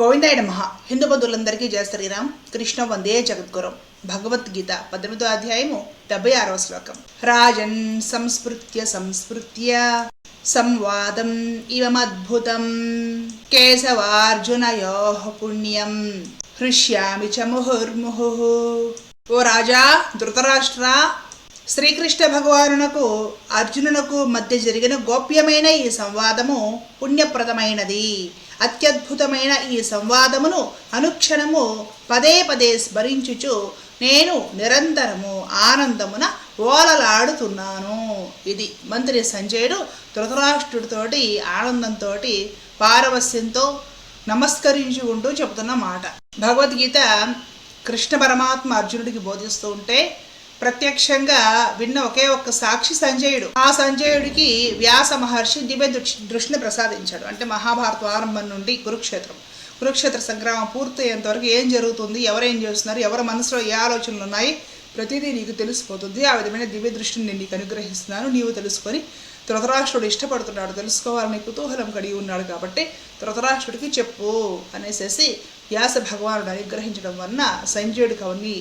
గోవిందాయ మహ హిందూ బంధువులందరికీ జయ శ్రీరామ్. కృష్ణ వందే జగద్గురం. భగవద్గీత పద్దెనిమిదో అధ్యాయము డెబ్బై ఆరవ శ్లోకం. రాజన్ సంస్మృత్య సంస్మృత్య సంవాదం ఇవమద్భుతం కేశవార్జునయో పుణ్యం. హృష్యామి చ ముహుర్ముహు. ఓ రాజా ధృతరాష్ట్ర శ్రీకృష్ణ భగవానునకు అర్జునునకు మధ్య జరిగిన గోప్యమైన ఈ సంవాదము పుణ్యప్రదమైనది. అత్యద్భుతమైన ఈ సంవాదమును అనుక్షణము పదే పదే స్మరించుచు నేను నిరంతరము ఆనందమున ఓలలాడుతున్నాను. ఇది మంత్రి సంజయుడు ధృతరాష్ట్రుడితోటి ఆనందంతో పారవస్యంతో నమస్కరించుకుంటూ చెబుతున్న మాట. భగవద్గీత కృష్ణ పరమాత్మ అర్జునుడికి బోధిస్తూ ఉంటే ప్రత్యక్షంగా విన్న ఒకే ఒక్క సాక్షి సంజయుడు. ఆ సంజయుడికి వ్యాస మహర్షి దివ్య దృష్టిని ప్రసాదించాడు. అంటే మహాభారత ఆరంభం నుండి కురుక్షేత్రం. కురుక్షేత్ర సంగ్రామం పూర్తయ్యేంత వరకు ఏం జరుగుతుంది ఎవరేం చేస్తున్నారు ఎవరి మనసులో ఏ ఆలోచనలు ఉన్నాయి ప్రతిదీ నీకు తెలిసిపోతుంది. ఆ విధమైన దివ్య దృష్టిని నేను నీకు అనుగ్రహిస్తున్నాను. నీవు తెలుసుకొని ధృతరాష్ట్రుడు ఇష్టపడుతున్నాడు. తెలుసుకోవాలని కుతూహలం కలిగి ఉన్నాడు కాబట్టి ధృతరాష్ట్రుడికి చెప్పు అనేసేసి వ్యాస భగవానుడు అనుగ్రహించడం వలన సంజయుడికి అవన్నీ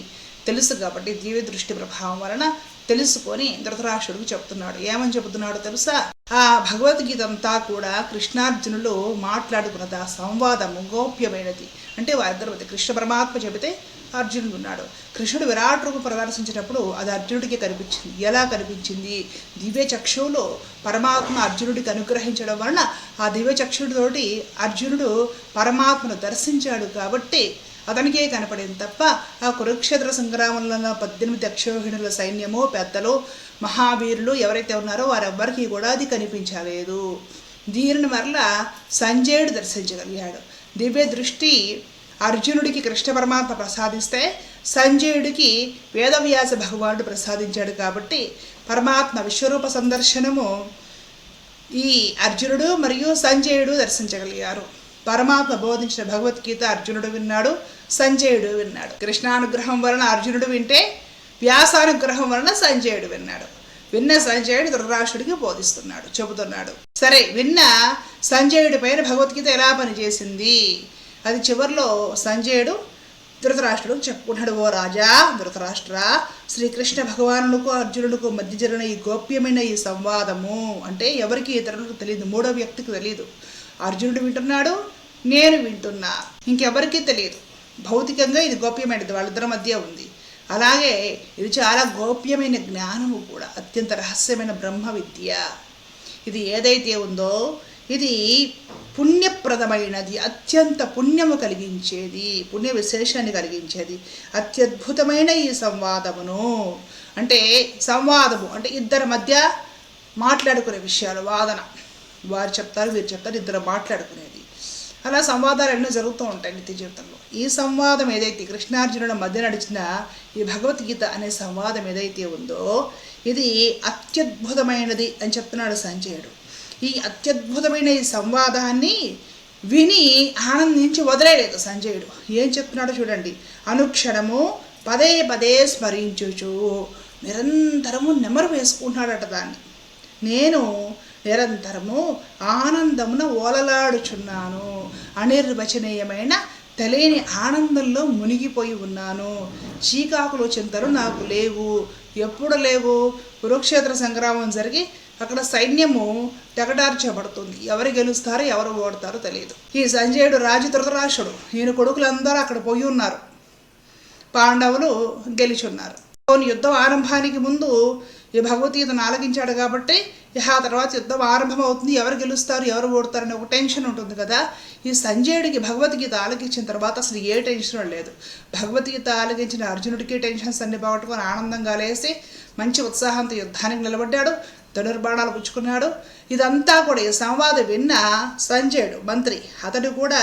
తెలుసు కాబట్టి దివ్య దృష్టి ప్రభావం వలన తెలుసుకొని ధృతరాష్ట్రుడికి చెప్తున్నాడు ఏమని చెబుతున్నాడో తెలుసా? ఆ భగవద్గీత అంతా కూడా కృష్ణార్జునులు మాట్లాడుకున్నది? ఆ సంవాదము గోప్యమైనది. అంటే వారిద్దరు మధ్య కృష్ణ పరమాత్మ చెబితే అర్జునుడు ఉన్నాడు. కృష్ణుడు విరాట్ రూపం ప్రదర్శించినప్పుడు అది అర్జునుడికి కనిపించింది. ఎలా కనిపించింది? దివ్య చక్షువులో పరమాత్మ అర్జునుడికి అనుగ్రహించడం వలన ఆ దివ్య చక్షుడితోటి అర్జునుడు పరమాత్మను దర్శించాడు కాబట్టి అతనికే కనపడింది తప్ప ఆ కురుక్షేత్ర సంగ్రామంలో పద్దెనిమిది అక్షోహిణుల సైన్యము పెద్దలు మహావీరులు ఎవరైతే ఉన్నారో వారెవ్వరికీ కూడా అది కనిపించలేదు. దీనిని మరల సంజయుడు దర్శించగలిగాడు. దివ్య దృష్టి అర్జునుడికి కృష్ణ పరమాత్మ ప్రసాదిస్తే సంజయుడికి వేదవ్యాస భగవానుడు ప్రసాదించాడు కాబట్టి పరమాత్మ విశ్వరూప సందర్శనము ఈ అర్జునుడు మరియు సంజయుడు దర్శించగలిగారు. పరమాత్మ బోధించిన భగవద్గీత అర్జునుడు విన్నాడు సంజయుడు విన్నాడు. కృష్ణానుగ్రహం వలన అర్జునుడు వింటే వ్యాసానుగ్రహం వలన సంజయుడు విన్నాడు. విన్న సంజయుడు ధృతరాష్ట్రుడికి బోధిస్తున్నాడు చెబుతున్నాడు. సరే విన్న సంజయుడి పైన భగవద్గీత ఎలా పనిచేసింది? అది చివరిలో సంజయుడు ధృతరాష్ట్రుడు చెప్పుకుంటాడు ఓ రాజా ధృతరాష్ట్ర శ్రీకృష్ణ భగవానులకు అర్జునులకు మధ్య జరిగిన ఈ గోప్యమైన ఈ సంవాదము అంటే ఎవరికి ఇతరులకు తెలియదు మూడో వ్యక్తికి తెలియదు. అర్జునుడు వింటున్నాడు నేను వింటున్నా. ఇంకెవరికీ తెలియదు. భౌతికంగా ఇది గోప్యమైనది. వాళ్ళిద్దరి మధ్య ఉంది. అలాగే ఇది చాలా గోప్యమైన జ్ఞానము కూడా. అత్యంత రహస్యమైన బ్రహ్మ విద్య. ఇది ఏదైతే ఉందో ఇది పుణ్యప్రదమైనది. అత్యంత పుణ్యము కలిగించేది. పుణ్య విశేషాన్ని కలిగించేది. అత్యద్భుతమైన ఈ సంవాదమును. అంటే సంవాదము. అంటే ఇద్దరి మధ్య మాట్లాడుకునే విషయాలు. వాదన. వారు చెప్తారు వీరు చెప్తారు ఇద్దరు మాట్లాడుకునేది. అలా సంవాదాలు ఎన్నో జరుగుతూ ఉంటాయి నిత్య జీవితంలో. ఈ సంవాదం ఏదైతే కృష్ణార్జునుల మధ్య నడిచిన ఈ భగవద్గీత అనే సంవాదం ఏదైతే ఉందో ఇది అత్యద్భుతమైనది అని చెప్తున్నాడు సంజయుడు. ఈ అత్యద్భుతమైన ఈ సంవాదాన్ని విని ఆనందించి వదిలేయలేదు సంజయుడు. ఏం చెప్తున్నాడో చూడండి. అనుక్షణము పదే పదే స్మరించుచు నిరంతరము నెమరు వేసుకుంటున్నాడట దాన్ని. నేను నిరంతరము ఆనందమున ఓలలాడుచున్నాను. అనిర్వచనీయమైన తెలియని ఆనందంలో మునిగిపోయి ఉన్నాను. చీకాకులు చింతలు నాకు లేవు. ఎప్పుడు లేవు? కురుక్షేత్ర సంగ్రామం జరిగి అక్కడ సైన్యము తెగటార్చబడుతుంది. ఎవరు గెలుస్తారో ఎవరు ఓడతారో తెలియదు. ఈ సంజయుడు రాజు ధృతరాష్ట్రుడు. ఈయన కొడుకులందరూ అక్కడ పోయి ఉన్నారు. పాండవులు గెలిచున్నారు. యుద్ధం ఆరంభానికి ముందు ఈ భగవద్గీతను ఆలకించాడు కాబట్టి ఇహ ఆ తర్వాత యుద్ధం ఆరంభం అవుతుంది ఎవరు గెలుస్తారు ఎవరు ఓడతారు అనే ఒక టెన్షన్ ఉంటుంది కదా. ఈ సంజయుడికి భగవద్గీత ఆలకించిన తర్వాత అసలు ఏ టెన్షన్ లేదు. భగవద్గీత ఆలకించిన అర్జునుడికి టెన్షన్స్ అన్ని పోగొట్టుకొని ఆనందంగా లేసి మంచి ఉత్సాహంతో యుద్ధానికి నిలబడ్డాడు. ధనుర్బాణాలు పుచ్చుకున్నాడు. ఇదంతా కూడా ఈ సంవాదం విన్న సంజయుడు మంత్రి. అతడు కూడా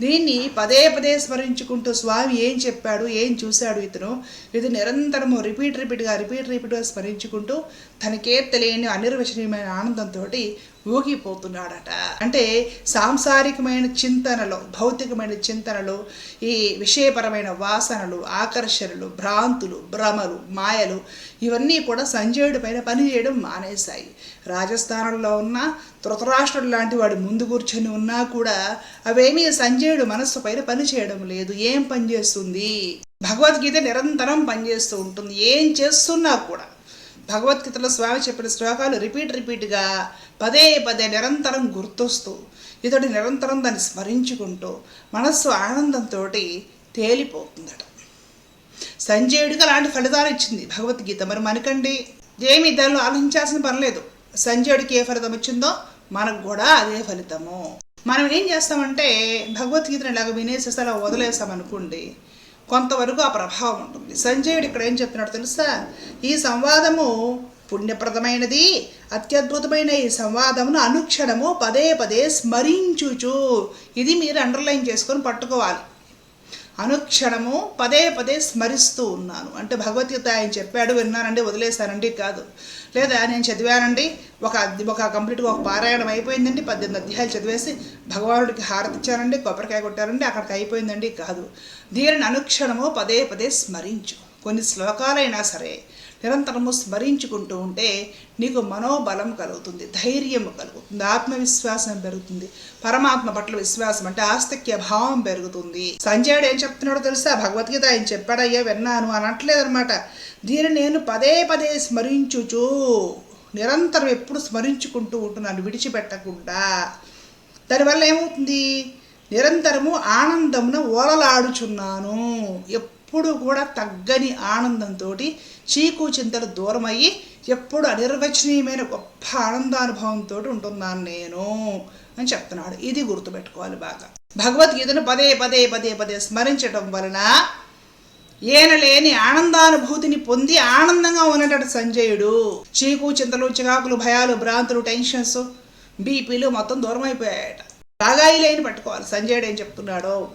దీన్ని పదే పదే స్మరించుకుంటూ స్వామి ఏం చెప్పాడు ఏం చూశాడు ఇతను. ఇది నిరంతరము రిపీట్ రిపీట్గా రిపీట్ రిపీట్గా స్మరించుకుంటూ తనకే తెలియని అనిర్వచనీయమైన ఆనందంతో ఊగిపోతున్నాడట. అంటే సాంసారికమైన చింతనలో భౌతికమైన చింతనలు ఈ విషయపరమైన వాసనలు ఆకర్షణలు భ్రాంతులు భ్రమలు మాయలు ఇవన్నీ కూడా సంజయుడి పైన పనిచేయడం మానేశాయి. రాజస్థానంలో ఉన్న ధృతరాష్ట్రుడు లాంటి వాడు ముందు కూర్చొని ఉన్నా కూడా అవేమీ సంజయుడు మనస్సు పైన పనిచేయడం లేదు. ఏం పనిచేస్తుంది? భగవద్గీత నిరంతరం పనిచేస్తూ ఉంటుంది. ఏం చేస్తున్నా కూడా. భగవద్గీతలో స్వామి చెప్పిన శ్లోకాలు రిపీట్ రిపీట్గా పదే పదే నిరంతరం గుర్తొస్తూ ఇతడు నిరంతరం దాన్ని స్మరించుకుంటూ మనస్సు ఆనందంతో తేలిపోతుందట. సంజయుడికి అలాంటి ఫలితాలు ఇచ్చింది భగవద్గీత. మరి మనకండి? ఏమి దానిలో ఆలోచించాల్సిన పర్లేదు సంజయుడికి ఏ ఫలితం వచ్చిందో మనకు కూడా అదే ఫలితము. మనం ఏం చేస్తామంటే భగవద్గీతను ఇలాగ వినేసేసి అలా వదిలేస్తామనుకోండి కొంతవరకు ఆ ప్రభావం ఉంటుంది. సంజయుడు ఇక్కడ ఏం చెప్తున్నాడు తెలుసా? ఈ సంవాదము పుణ్యప్రదమైనది అత్యద్భుతమైన ఈ సంవాదమును అనుక్షణము పదే పదే స్మరించుచు. ఇది మీరు అండర్లైన్ చేసుకొని పట్టుకోవాలి. అనుక్షణము పదే పదే స్మరిస్తూ ఉన్నాను. అంటే భగవద్గీత ఆయన చెప్పాడు విన్నానండి వదిలేశానండి కాదు. లేదా నేను చదివానండి ఒక ఒక కంప్లీట్గా ఒక పారాయణం అయిపోయిందండి పద్దెనిమిది అధ్యాయాలు చదివేసి భగవానుడికి హారతి ఇచ్చానండి కొబ్బరికాయ కొట్టారండి అక్కడికి అయిపోయిందండి కాదు. దీనిని అనుక్షణము పదే పదే స్మరించు. కొన్ని శ్లోకాలైనా సరే నిరంతరము స్మరించుకుంటూ ఉంటే నీకు మనోబలం కలుగుతుంది ధైర్యం కలుగుతుంది ఆత్మవిశ్వాసం పెరుగుతుంది. పరమాత్మ పట్ల విశ్వాసం అంటే ఆస్తిక్య భావం పెరుగుతుంది. సంజయుడు ఏం చెప్తున్నాడో తెలుసా? భగవద్గీత ఆయన చెప్పాడయ్యా విన్నాను అనట్లేదనమాట దీన్ని నేను పదే పదే స్మరించుచు నిరంతరం ఎప్పుడు స్మరించుకుంటూ ఉంటున్నాను విడిచిపెట్టకుండా. దానివల్ల ఏమవుతుంది? నిరంతరము ఆనందమున ఓలలాడుచున్నాను. ఎప్పుడు కూడా తగ్గని ఆనందంతో చీకు చింతలు దూరమయ్యి ఎప్పుడు అనిర్వచనీయమైన గొప్ప ఆనందానుభవంతో ఉంటున్నాను నేను అని చెప్తున్నాడు. ఇది గుర్తుపెట్టుకోవాలి బాగా. భగవద్గీతను పదే పదే పదే పదే స్మరించడం వలన ఏనలేని ఆనందానుభూతిని పొంది ఆనందంగా ఉన్నటువంటి సంజయుడు. చీకు చింతలు చికాకులు భయాలు భ్రాంతులు టెన్షన్స్ బీపీలు మొత్తం దూరం అయిపోయాయట బాగా లేని పట్టుకోవాలి. సంజయుడు ఏం చెప్తున్నాడో?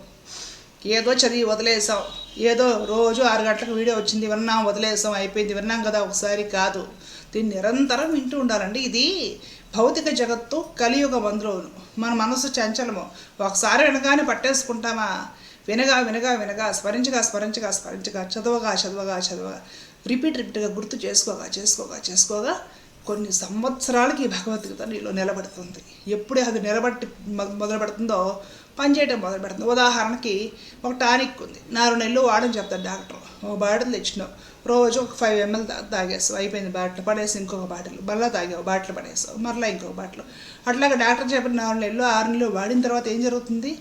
ఏదో చదివి వదిలేసాం ఏదో రోజు ఆరు గంటలకు వీడియో వచ్చింది విన్నాం వదిలేసాం అయిపోయింది విన్నాం కదా ఒకసారి కాదు. దీన్ని నిరంతరం వింటూ ఉండాలండి. ఇది భౌతిక జగత్తు కలియుగ మందులోను. మన మనసు చంచలము. ఒకసారి వినగానే పట్టేసుకుంటామా? వినగా వినగా వినగా స్మరించగా స్మరించగా స్మరించగా చదవగా చదవగా చదవగా. రిపీట్ రిపీట్గా గుర్తు చేసుకోగా చేసుకోగా చేసుకోగా. కొన్ని సంవత్సరాలకి ఈ భగవద్గీత నీలో నిలబడుతుంది. ఎప్పుడే అది నిలబట్టి మొదలు పెడుతుందో పనిచేయడం మొదలు పెడుతుంది ఉదాహరణకి ఒక టానిక్ ఉంది. నాలుగు నెలలు వాడని చెప్తాడు డాక్టర్. ఒక బాటిల్ తెచ్చినావు. రోజు ఒక ఫైవ్ ఎంఎల్ తాగేస్తావు అయిపోయింది బాటిల్. పడేసి ఇంకొక బాటిల్. మళ్ళీ తాగావు. బాటిల్ పడేస్తావు మరలా ఇంకొక బాటిల్. అట్లాగే డాక్టర్ చెప్పిన నాలుగు నెలలు ఆరు నెలలు వాడిన తర్వాత ఏం జరుగుతుంది?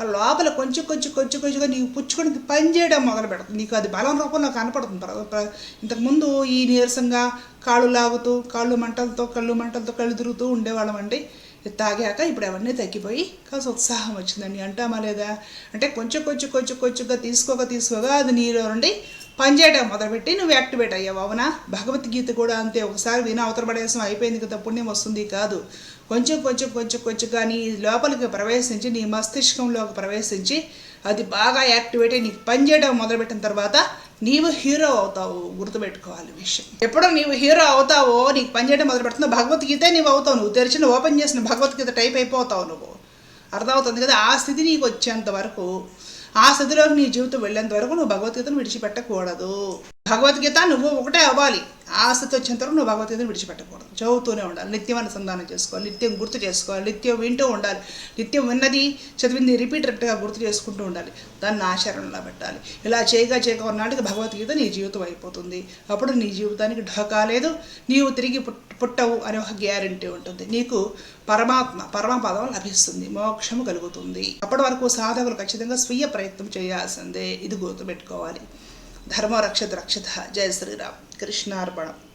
ఆ లోపల కొంచెం కొంచెం కొంచెం కొంచెంగా నీకు పుచ్చుకొని పని చేయడం మొదలు పెడుతుంది నీకు అది బలం రూపంలో కనపడుతుంది. ఇంతకుముందు ఈ నీరసంగా కాళ్ళు లాగుతూ కాళ్ళు మంటలతో కళ్ళు మంటలతో కళ్ళు తిరుగుతూ ఉండేవాళ్ళం అండి. తాగాక ఇప్పుడు అవన్నీ తగ్గిపోయి కాస్త ఉత్సాహం వచ్చిందండి. అంటామా లేదా? అంటే కొంచెం కొంచెం కొంచెం కొంచెంగా తీసుకోగా తీసుకోగా అది నీలో నుండి పనిచేయడం మొదలుపెట్టి నువ్వు యాక్టివేట్ అయ్యావు అవునా? భగవద్గీత కూడా అంతే. ఒకసారి విన అవతరపడేసం అయిపోయింది కదా పుణ్యం వస్తుంది కాదు. కొంచెం కొంచెం కొంచెం కొంచెంగా నీ లోపలికి ప్రవేశించి నీ మస్తిష్కంలోకి ప్రవేశించి అది బాగా యాక్టివేట్ అయ్యి నీకు పనిచేయడం మొదలుపెట్టిన తర్వాత నీవు హీరో అవుతావు. గుర్తుపెట్టుకోవాలి విషయం. ఎప్పుడో నీవు హీరో అవుతావో నీకు పనిచేయడం మొదలు పెడుతుందో భగవద్గీత నీవు అవుతావు. నువ్వు తెరిచిన ఓపెన్ చేసిన భగవద్గీత టైప్ అయిపోతావు నువ్వు. అర్థమవుతుంది కదా? ఆ స్థితి నీకు వచ్చేంత వరకు ఆ స్థితిలోకి నీ జీవితం వెళ్ళేంత వరకు నువ్వు భగవద్గీతను విడిచిపెట్టకూడదు. భగవద్గీత నువ్వు ఒకటే అవ్వాలి. ఆస్తితో వచ్చిన వచ్చేంత వరకు నువ్వు భగవద్గీతను విడిచిపెట్టకూడదు. చదువుతూనే ఉండాలి. నిత్యం అనుసంధానం చేసుకోవాలి. నిత్యం గుర్తు చేసుకోవాలి. నిత్యం వింటూ ఉండాలి. నిత్యం విన్నది చదివింది రిపీట్ రిపీట్గా గుర్తు చేసుకుంటూ ఉండాలి. దాన్ని ఆచరణలో పెట్టాలి. ఇలా చేయగా చేయగా ఉన్నాటికి భగవద్గీత నీ జీవితం అయిపోతుంది. అప్పుడు నీ జీవితానికి ఢోకా లేదు. నీవు తిరిగి పుట్టవు అనే ఒక గ్యారంటీ ఉంటుంది. నీకు పరమాత్మ పరమపదం లభిస్తుంది. మోక్షము కలుగుతుంది. అప్పటి వరకు సాధకులు ఖచ్చితంగా స్వీయ ప్రయత్నం చేయాల్సిందే. ఇది గుర్తుపెట్టుకోవాలి. ధర్మరక్షత రక్షత జయ శ్రీరామ్. కృష్ణార్పణం.